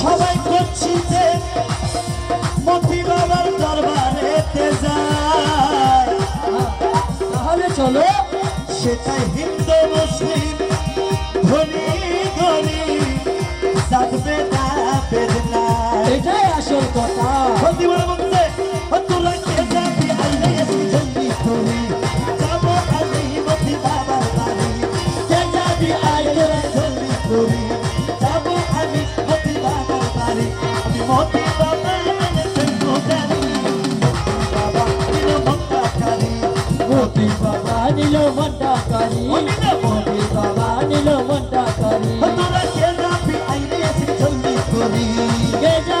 সবাই করছি যে মতি বাবার দরবারেতে চলো সেটাই হিন্দু মুসলিম ধনী গরিব সাধবে না বেদনা এটাই আসল কথা। kari Modi baba nilo munda kari Tura keda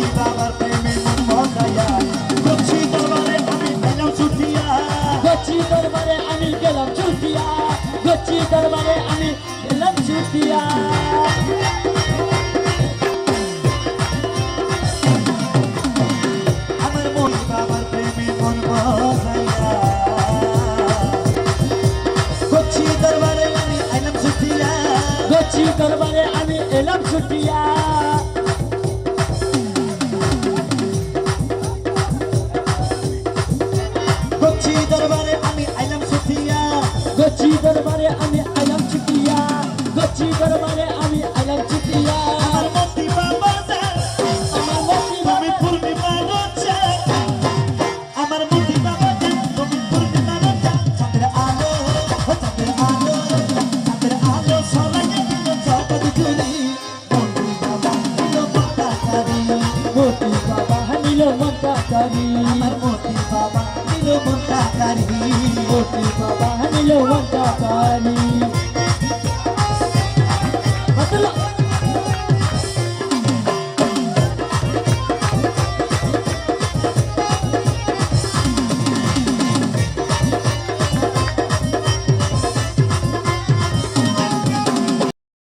Bye. দরবারে আমি আয়াম চিকিয়া গচ্ছি দরবারে nani Oti papa nilo wanta pani Matulok